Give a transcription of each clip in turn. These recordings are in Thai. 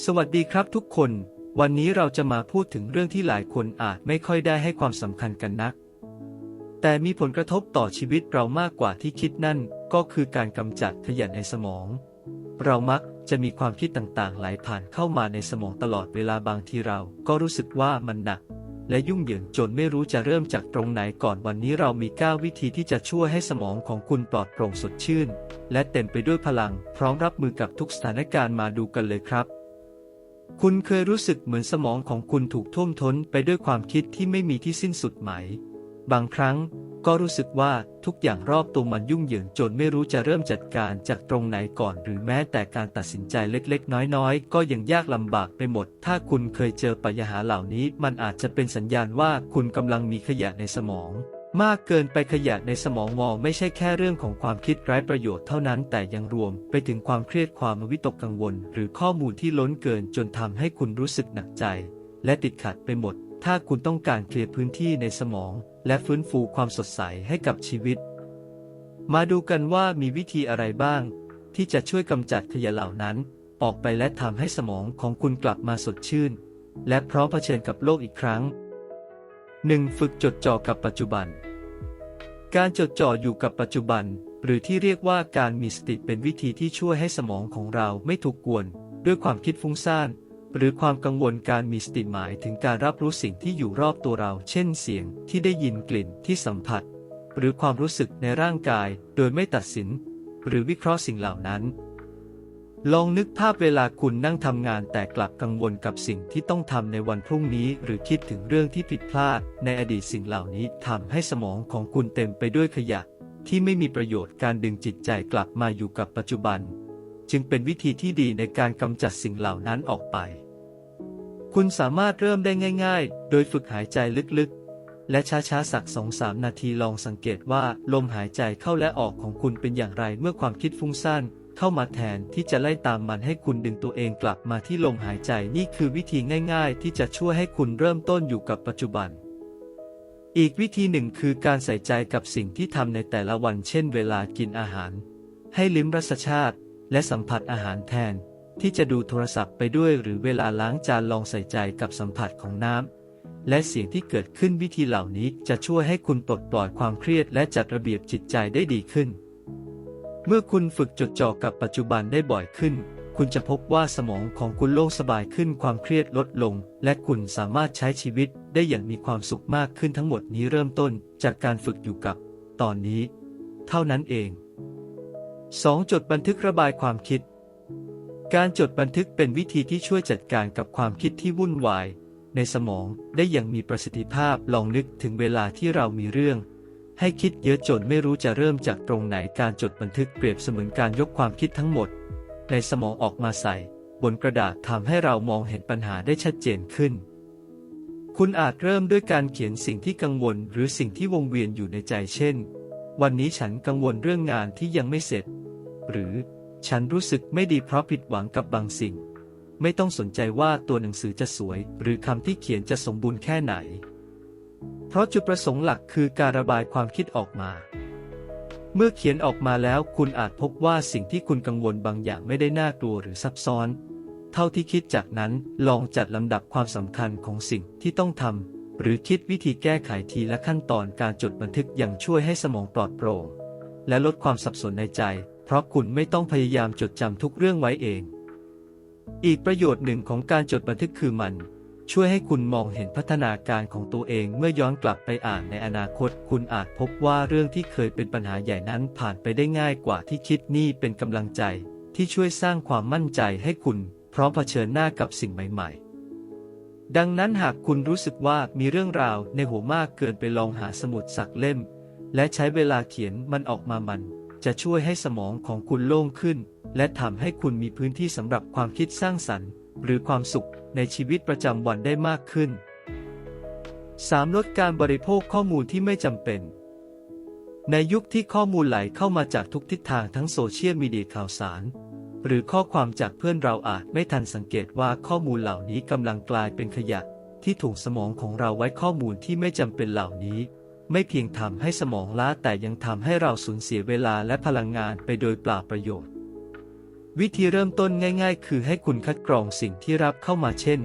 สวัสดีครับทุกคน วันนี้เราจะมาพูดถึงเรื่องที่หลายคนอาจไม่ค่อยได้ให้ความสำคัญกันนัก แต่มีผลกระทบต่อชีวิตเรามากกว่าที่คิดนั่น ก็คือการกำจัดขยะในสมอง เรามักจะมีความคิดต่างๆ ไหลผ่านเข้ามาในสมองตลอดเวลาบางทีเรา ก็รู้สึกว่ามันหนัก และยุ่งเหยิงจนไม่รู้จะเริ่มจากตรงไหนก่อนวันนี้เรามี 9 วิธีที่จะช่วยให้สมองของคุณปลอดโปร่งสดชื่น และเต็มไปด้วยพลัง พร้อมรับมือกับทุกสถานการณ์มาดูกันเลยครับ คุณเคยรู้สึกเหมือนสมองของคุณถูกท่วมท้นไปด้วยความคิดที่ไม่มีที่สิ้นสุดไหม บางครั้งก็รู้สึกว่าทุกอย่างรอบตัวมันยุ่งเหยิงจนไม่รู้จะเริ่มจัดการจากตรงไหนก่อน หรือแม้แต่การตัดสินใจเล็กๆ น้อยๆ ก็ยังยากลำบากไปหมด ถ้าคุณเคยเจอปัญหาเหล่านี้ มันอาจจะเป็นสัญญาณว่าคุณกำลังมีขยะในสมอง มากเกินไปขยะในสมองงอไม่ใช่แค่เรื่องของความคิดไร้ประโยชน์เท่านั้น แต่ยังรวมไปถึงความเครียดความวิตกกังวล หรือข้อมูลที่ล้นเกินจนทำให้คุณรู้สึกหนักใจ และติดขัดไปหมด ถ้าคุณต้องการเคลียร์พื้นที่ในสมอง และฟื้นฟูความสดใสให้กับชีวิต มาดูกันว่ามีวิธีอะไรบ้าง ที่จะช่วยกำจัดขยะเหล่านั้น ออกไปและทำให้สมองของคุณกลับมาสดชื่น และพร้อมเผชิญกับโลกอีกครั้ง 1. ฝึกจดจ่อกับปัจจุบัน การจดจ่ออยู่กับปัจจุบัน หรือที่เรียกว่าการมีสติเป็นวิธีที่ช่วยให้สมองของเราไม่ถูกกวน ด้วยความคิดฟุ้งซ่านหรือความกังวลการมีสติหมายถึงการรับรู้สิ่งที่อยู่รอบตัวเรา เช่นเสียงที่ได้ยินกลิ่นที่สัมผัส หรือความรู้สึกในร่างกาย โดยไม่ตัดสิน หรือวิเคราะห์สิ่งเหล่านั้น ลองนึกภาพเวลาคุณนั่งทำงานแต่กลับกังวลกับสิ่งที่ต้องทำในวันพรุ่งนี้ หรือคิดถึงเรื่องที่ผิดพลาด ในอดีตสิ่งเหล่านี้ทำให้สมองของคุณเต็มไปด้วยขยะ ที่ไม่มีประโยชน์การดึงจิตใจกลับมาอยู่กับปัจจุบัน จึงเป็นวิธีที่ดีในการกำจัดสิ่งเหล่านั้นออกไป คุณสามารถเริ่มได้ง่าย ๆ โดยฝึกหายใจลึกๆ และช้าๆสักสองสามนาทีลองสังเกตว่าลมหายใจเข้าและออกของคุณเป็นอย่างไรเมื่อความคิดฟุ้งซ่าน เข้ามาแทนที่จะไล่ตามมันให้คุณดึงตัวเองกลับมาที่ลมหายใจนี่คือวิธีง่าย ๆ ที่จะช่วยให้คุณเริ่มต้นอยู่กับปัจจุบัน อีกวิธีหนึ่งคือการใส่ใจกับสิ่งที่ทำในแต่ละวันเช่น เวลากินอาหาร ให้ลิ้มรสชาติ และสัมผัสอาหารแทน ที่จะดูโทรศัพท์ไปด้วย หรือเวลาล้างจานลองใส่ใจกับสัมผัสของน้ำและเสียงที่เกิดขึ้นวิธีเหล่านี้จะช่วยให้คุณปลดปล่อยความเครียดและจัดระเบียบจิตใจได้ดีขึ้น เมื่อคุณฝึกจดจ่อกับปัจจุบันได้บ่อยขึ้น คุณจะพบว่าสมองของคุณโล่งสบายขึ้นความเครียดลดลง และคุณสามารถใช้ชีวิตได้อย่างมีความสุขมากขึ้นทั้งหมดนี้เริ่มต้นจากการฝึกอยู่กับ ตอนนี้ เท่านั้นเอง 2. จดบันทึกระบายความคิด การจดบันทึกเป็นวิธีที่ช่วยจัดการกับความคิดที่วุ่นวาย ในสมองได้อย่างมีประสิทธิภาพลองนึกถึงเวลาที่เรามีเรื่อง ให้คิดเยอะจนไม่รู้จะเริ่มจากตรงไหนการจดบันทึกเปรียบเสมือนการยกความคิดทั้งหมด ในสมองออกมาใส่ บนกระดาษทำให้เรามองเห็นปัญหาได้ชัดเจนขึ้น คุณอาจเริ่มด้วยการเขียนสิ่งที่กังวล หรือสิ่งที่วงเวียนอยู่ในใจเช่น วันนี้ฉันกังวลเรื่องงานที่ยังไม่เสร็จ หรือฉันรู้สึกไม่ดีเพราะผิดหวังกับบางสิ่ง ไม่ต้องสนใจว่าตัวหนังสือจะสวย หรือคำที่เขียนจะสมบูรณ์แค่ไหน เพราะจุดประสงค์หลักคือการระบายความคิดออกมา เมื่อเขียนออกมาแล้วคุณอาจพบว่าสิ่งที่คุณกังวลบางอย่างไม่ได้น่ากลัวหรือซับซ้อน เท่าที่คิดจากนั้นลองจัดลำดับความสำคัญของสิ่งที่ต้องทำหรือคิดวิธีแก้ไขทีละขั้นตอนการจดบันทึกยังช่วยให้สมองปลอดโปร่ง และลดความสับสนในใจ เพราะคุณไม่ต้องพยายามจดจำทุกเรื่องไว้เอง อีกประโยชน์หนึ่งของการจดบันทึกคือมัน ช่วยให้คุณมองเห็นพัฒนาการของตัวเองเมื่อย้อนกลับไปอ่านในอนาคต คุณอาจพบว่าเรื่องที่เคยเป็นปัญหาใหญ่นั้นผ่านไปได้ง่ายกว่าที่คิดนี่เป็นกำลังใจ ที่ช่วยสร้างความมั่นใจให้คุณ พร้อมเผชิญหน้ากับสิ่งใหม่ ๆ ดังนั้นหากคุณรู้สึกว่ามีเรื่องราวในหัวมากเกินไปลองหาสมุดสักเล่ม และใช้เวลาเขียนมันออกมามัน จะช่วยให้สมองของคุณโล่งขึ้น และทำให้คุณมีพื้นที่สำหรับความคิดสร้างสรรค์ หรือความสุขในชีวิตประจำวันได้มากขึ้น 3. ลดการบริโภคข้อมูลที่ไม่จำเป็น ในยุคที่ข้อมูลไหลเข้ามาจากทุกทิศทางทั้งโซเชียลมีเดียข่าวสาร หรือข้อความจากเพื่อนเราอาจไม่ทันสังเกตว่าข้อมูลเหล่านี้กำลังกลายเป็นขยะ ที่ถูกสมองของเราไว้ข้อมูลที่ไม่จำเป็นเหล่านี้ ไม่เพียงทำให้สมองล้าแต่ยังทำให้เราสูญเสียเวลาและพลังงานไปโดยเปล่าประโยชน์ วิธีเริ่มต้นง่าย ๆ คือให้คุณคัดกรองสิ่งที่รับเข้ามาเช่น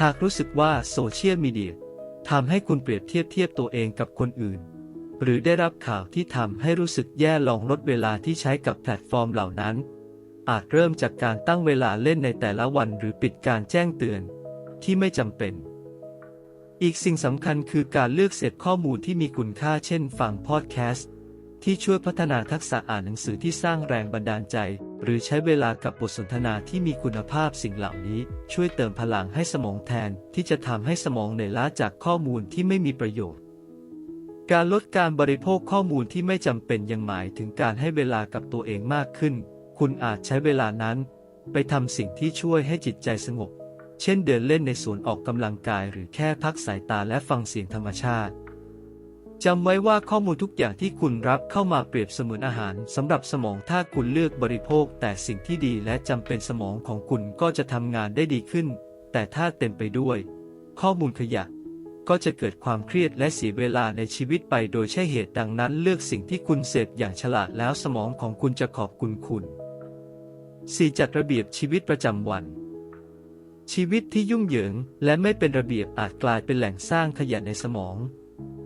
หากรู้สึกว่าโซเชียลมีเดียทำให้คุณเปรียบเทียบเทียบตัวเองกับคนอื่น หรือได้รับข่าวที่ทำให้รู้สึกแย่ลองลดเวลาที่ใช้กับแพลตฟอร์มเหล่านั้น อาจเริ่มจากการตั้งเวลาเล่นในแต่ละวันหรือปิดการแจ้งเตือน ที่ไม่จำเป็น อีกสิ่งสำคัญคือการเลือกเสพข้อมูลที่มีคุณค่าเช่น ฟังพอดแคสต์ ที่ช่วยพัฒนาทักษะอ่านหนังสือที่สร้างแรงบันดาลใจ หรือใช้เวลากับบทสนทนาที่มีคุณภาพสิ่งเหล่านี้ ช่วยเติมพลังให้สมองแทนที่จะทำให้สมองเหนื่อยล้าจากข้อมูลที่ไม่มีประโยชน์ การลดการบริโภคข้อมูลที่ไม่จำเป็นยังหมายถึงการให้เวลากับตัวเองมากขึ้น คุณอาจใช้เวลานั้น ไปทำสิ่งที่ช่วยให้จิตใจสงบ เช่นเดินเล่นในสวนออกกำลังกายหรือแค่พักสายตาและฟังเสียงธรรมชาติ จำไว้ว่าข้อมูลทุกอย่างที่คุณรับเข้ามาเปรียบเสมือนอาหารสำหรับสมองถ้าคุณเลือกบริโภค แต่สิ่งที่ดีและจำเป็นสมองของคุณก็จะทำงานได้ดีขึ้น แต่ถ้าเต็มไปด้วย ข้อมูลขยะ ก็จะเกิดความเครียดและเสียเวลาในชีวิตไปโดยใช่เหตุดังนั้น เลือกสิ่งที่คุณเสพอย่างฉลาดแล้วสมองของคุณจะขอบคุณคุณ 4. จัดระเบียบชีวิตประจำวันชีวิตที่ยุ่งเหยิงและไม่เป็นระเบียบอาจกลายเป็นแหล่งสร้างขยะในสมอง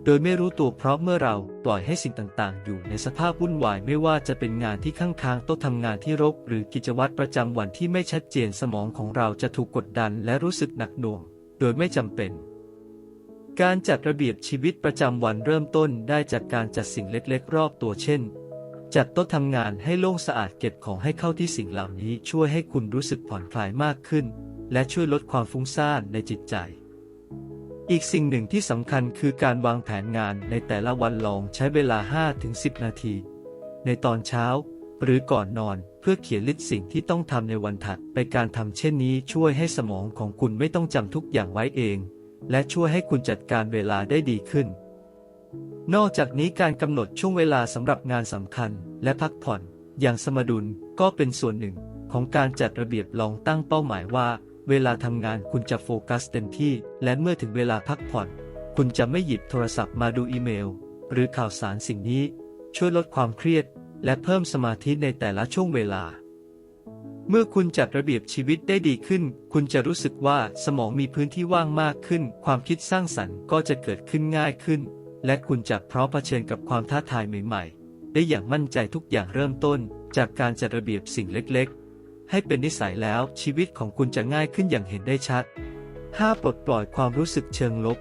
โดยไม่รู้ตัวเพราะเมื่อเราปล่อยให้สิ่งต่างๆ อยู่ในสภาพวุ่นวายไม่ว่าจะเป็นงานที่ข้างๆโต๊ะทำงานที่รก หรือกิจวัตรประจำวันที่ไม่ชัดเจนสมองของเราจะถูกกดดันและรู้สึกหนักหน่วง โดยไม่จำเป็น การจัดระเบียบชีวิตประจำวันเริ่มต้นได้จากการจัดสิ่งเล็กๆ รอบตัวเช่น จัดโต๊ะทำงานให้โล่งสะอาดเก็บของให้เข้าที่สิ่งเหล่านี้ช่วยให้คุณรู้สึกผ่อนคลายมากขึ้น และช่วยลดความฟุ้งซ่านในจิตใจ อีกสิ่งหนึ่งที่สำคัญคือการวางแผนงานในแต่ละวันลองใช้เวลา 5-10 นาที ในตอนเช้า หรือก่อนนอนเพื่อเขียนลิสต์สิ่งที่ต้องทำในวันถัดไปการทำเช่นนี้ช่วยให้สมองของคุณไม่ต้องจำทุกอย่างไว้เอง และช่วยให้คุณจัดการเวลาได้ดีขึ้น นอกจากนี้การกำหนดช่วงเวลาสำหรับงานสำคัญและพักผ่อน อย่างสมดุลก็เป็นส่วนหนึ่งของการจัดระเบียบลองตั้งเป้าหมายว่า เวลาทำงานคุณจะโฟกัสเต็มที่ และเมื่อถึงเวลาพักผ่อน คุณจะไม่หยิบโทรศัพท์มาดูอีเมล หรือข่าวสารสิ่งนี้ ช่วยลดความเครียด และเพิ่มสมาธิในแต่ละช่วงเวลา เมื่อคุณจัดระเบียบชีวิตได้ดีขึ้น คุณจะรู้สึกว่าสมองมีพื้นที่ว่างมากขึ้น ความคิดสร้างสรรค์ก็จะเกิดขึ้นง่ายขึ้น และคุณจะพร้อมเผชิญกับความท้าทายใหม่ๆ ได้อย่างมั่นใจทุกอย่างเริ่มต้น จากการจัดระเบียบสิ่งเล็กๆ ให้เป็นนิสัยแล้วชีวิตของคุณจะง่ายขึ้นอย่างเห็นได้ชัด 5. ปลดปล่อยความรู้สึกเชิงลบ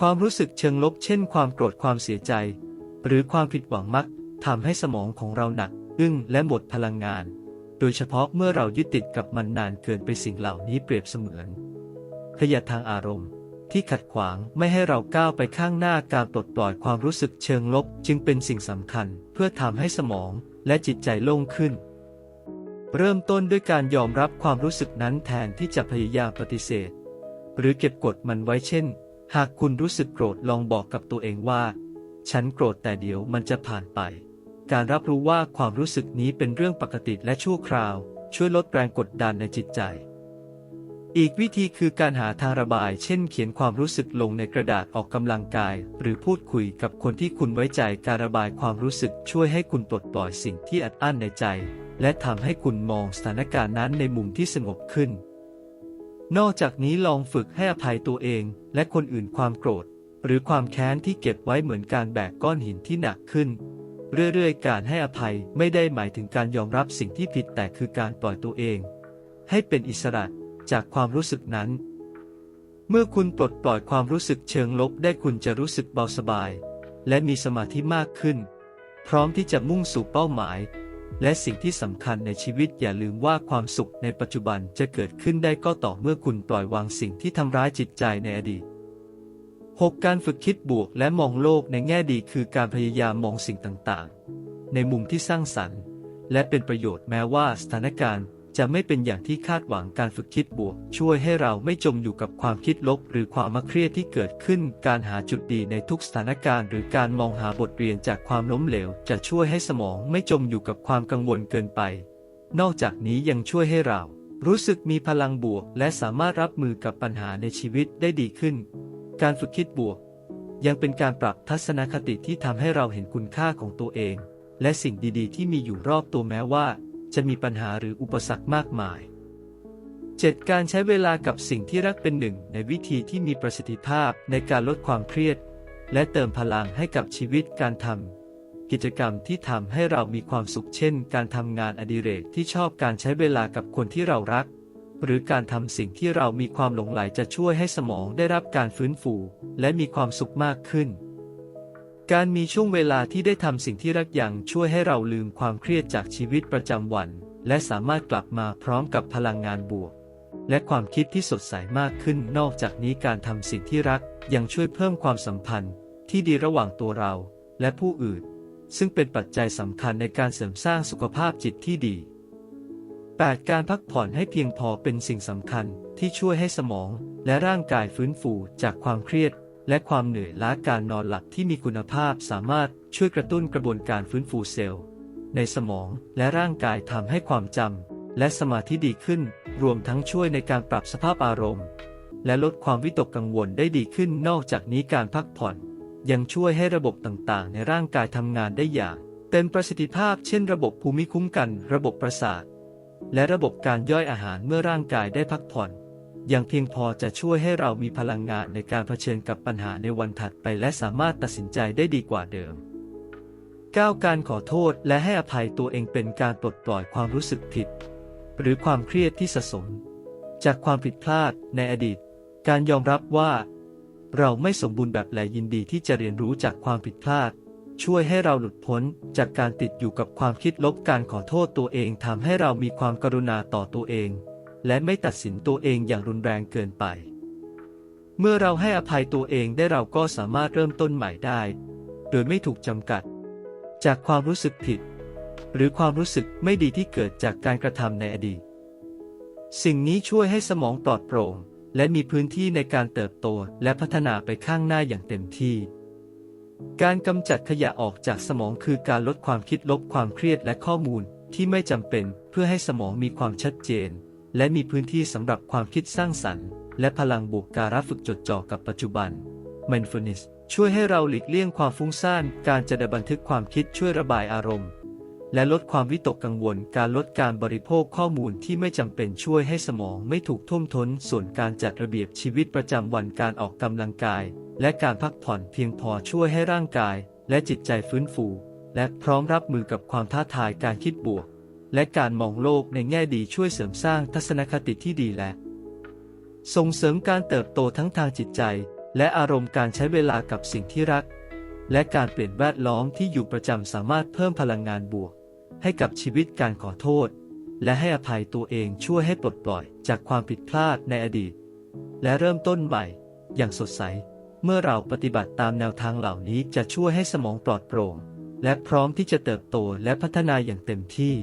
ความรู้สึกเชิงลบ เช่น ความโกรธความเสียใจ หรือความผิดหวังมักทำให้สมองของเราหนัก อึ้งและหมดพลังงาน โดยเฉพาะเมื่อเรายึดติดกับมันนานเกินไปสิ่งเหล่านี้เปรียบเสมือนขยะทางอารมณ์ ที่ขัดขวางไม่ให้เราก้าวไปข้างหน้าการปลดปล่อยความรู้สึกเชิงลบ จึงเป็นสิ่งสำคัญ เพื่อทำให้สมองและจิตใจโล่งขึ้น เริ่มต้นด้วยการยอมรับความรู้สึกนั้นแทนที่จะพยายามปฏิเสธ หรือเก็บกดมันไว้เช่น หากคุณรู้สึกโกรธลองบอกกับตัวเองว่า ฉันโกรธแต่เดี๋ยวมันจะผ่านไป การรับรู้ว่าความรู้สึกนี้เป็นเรื่องปกติและชั่วคราว ช่วยลดแรงกดดันในจิตใจ อีกวิธีคือการหาทางระบาย เช่น เขียนความรู้สึกลงในกระดาษออกกำลังกาย หรือพูดคุยกับคนที่คุณไว้ใจการระบายความรู้สึกช่วยให้คุณปลดปล่อยสิ่งที่อัดอั้นในใจ และทำให้คุณมองสถานการณ์นั้นในมุมที่สงบขึ้น นอกจากนี้ลองฝึกให้อภัยตัวเองและคนอื่นความโกรธ หรือความแค้นที่เก็บไว้เหมือนการแบกก้อนหินที่หนักขึ้น เรื่อยๆ การให้อภัยไม่ได้หมายถึงการยอมรับสิ่งที่ผิดแต่คือการปล่อยตัวเอง ให้เป็นอิสระจากความรู้สึกนั้น เมื่อคุณปลดปล่อยความรู้สึกเชิงลบได้คุณจะรู้สึกเบาสบาย และมีสมาธิมากขึ้น พร้อมที่จะมุ่งสู่เป้าหมาย และสิ่งที่สำคัญในชีวิตอย่าลืมว่าความสุขในปัจจุบันจะเกิดขึ้นได้ก็ต่อเมื่อคุณปล่อยวางสิ่งที่ทำร้ายจิตใจในอดีต 6. การฝึกคิดบวกและมองโลกในแง่ดีคือการพยายามมองสิ่งต่างๆ ในมุมที่สร้างสรรค์ และเป็นประโยชน์แม้ว่าสถานการณ์ จะไม่เป็นอย่างที่คาดหวังการฝึกคิดบวก ช่วยให้เราไม่จมอยู่กับความคิดลบ หรือความมาเครียดที่เกิดขึ้น การหาจุดดีในทุกสถานการณ์ หรือการมองหาบทเรียนจากความล้มเหลว จะช่วยให้สมองไม่จมอยู่กับความกังวลเกินไป นอกจากนี้ยังช่วยให้เรา รู้สึกมีพลังบวก และสามารถรับมือกับปัญหาในชีวิตได้ดีขึ้น การฝึกคิดบวก ยังเป็นการปรับทัศนคติที่ทำให้เราเห็นคุณค่าของตัวเอง และสิ่งดีๆ ที่มีอยู่รอบตัวแม้ว่า จะมีปัญหาหรืออุปสรรคมากมาย 7. การใช้เวลากับสิ่งที่รักเป็นหนึ่งในวิธีที่มีประสิทธิภาพในการลดความเครียด และเติมพลังให้กับชีวิตการทำกิจกรรมที่ทำให้เรามีความสุขเช่น การทำงานอดิเรกที่ชอบการใช้เวลากับคนที่เรารัก หรือการทำสิ่งที่เรามีความหลงไหลจะช่วยให้สมองได้รับการฟื้นฟู และมีความสุขมากขึ้น การมีช่วงเวลาที่ได้ทำสิ่งที่รักอย่างช่วยให้เราลืมความเครียดจากชีวิตประจำวัน และสามารถกลับมาพร้อมกับพลังงานบวก และความคิดที่สดใสมากขึ้นนอกจากนี้การทำสิ่งที่รักยังช่วยเพิ่มความสัมพันธ์ ที่ดีระหว่างตัวเรา และผู้อื่น ซึ่งเป็นปัจจัยสำคัญในการเสริมสร้างสุขภาพจิตที่ดี 8. การพักผ่อนให้เพียงพอเป็นสิ่งสำคัญที่ช่วยให้สมอง และร่างกายฟื้นฟูจากความเครียด และความเหนื่อยล้าการนอนหลับที่มีคุณภาพสามารถช่วยกระตุ้นกระบวนการฟื้นฟูเซลล์ ในสมองและร่างกายทำให้ความจำและสมาธิดีขึ้น รวมทั้งช่วยในการปรับสภาพอารมณ์ และลดความวิตกกังวลได้ดีขึ้นนอกจากนี้การพักผ่อน ยังช่วยให้ระบบต่างๆ ในร่างกายทำงานได้อย่าง เต็มประสิทธิภาพเช่น ระบบภูมิคุ้มกัน ระบบประสาท และระบบการย่อยอาหารเมื่อร่างกายได้พักผ่อน ย่างเพียงพอจะช่วยให้เรามีพลังงานในการเผชิญกับปัญหาในวันถัดไปและสามารถตัดสินใจได้ดีกว่าเดิม 9. การขอโทษและให้อภัยตัวเองเป็นการปลดปล่อยความรู้สึกผิด หรือความเครียดที่สะสม จากความผิดพลาดในอดีต การยอมรับว่า เราไม่สมบูรณ์แบบและยินดีที่จะเรียนรู้จากความผิดพลาด ช่วยให้เราหลุดพ้นจากการติดอยู่กับความคิดลบการขอโทษตัวเองทำให้เรามีความกรุณาต่อตัวเอง และไม่ตัดสินตัวเองอย่างรุนแรงเกินไป เมื่อเราให้อภัยตัวเองได้เราก็สามารถเริ่มต้นใหม่ได้ โดยไม่ถูกจำกัด จากความรู้สึกผิด หรือความรู้สึกไม่ดีที่เกิดจากการกระทำในอดีต สิ่งนี้ช่วยให้สมองปลอดโปร่ง และมีพื้นที่ในการเติบโตและพัฒนาไปข้างหน้าอย่างเต็มที่การกำจัดขยะออกจากสมองคือการลดความคิดลบความเครียดและข้อมูลที่ไม่จำเป็นเพื่อให้สมองมีความชัดเจน และมีพื้นที่สำหรับความคิดสร้างสรรค์ และพลังบวกการฝึกจดจ่อกับปัจจุบัน mindfulness ช่วยให้เราหลีกเลี่ยงความฟุ้งซ่าน การจะดบันทึกความคิดช่วยระบายอารมณ์ และลดความวิตกกังวล การลดการบริโภคข้อมูลที่ไม่จำเป็นช่วยให้สมองไม่ถูกท่วมท้น ส่วนการจัดระเบียบชีวิตประจำวันการออกกำลังกาย และการพักผ่อนเพียงพอช่วยให้ร่างกาย และจิตใจฟื้นฟู และพร้อมรับมือกับความท้าทายการคิดบวก และการมองโลกในแง่ดีช่วยเสริมสร้างทัศนคติที่ดีและ ส่งเสริมการเติบโตทั้งทางจิตใจ และอารมณ์การใช้เวลากับสิ่งที่รัก และการเปลี่ยนแวดล้อมที่อยู่ประจำสามารถเพิ่มพลังงานบวก ให้กับชีวิตการขอโทษ และให้อภัยตัวเองช่วยให้ปลดปล่อยจากความผิดพลาดในอดีต และเริ่มต้นใหม่ อย่างสดใส เมื่อเราปฏิบัติตามแนวทางเหล่านี้จะช่วยให้สมองปลอดโปร่ง และพร้อมที่จะเติบโตและพัฒนาอย่างเต็มที่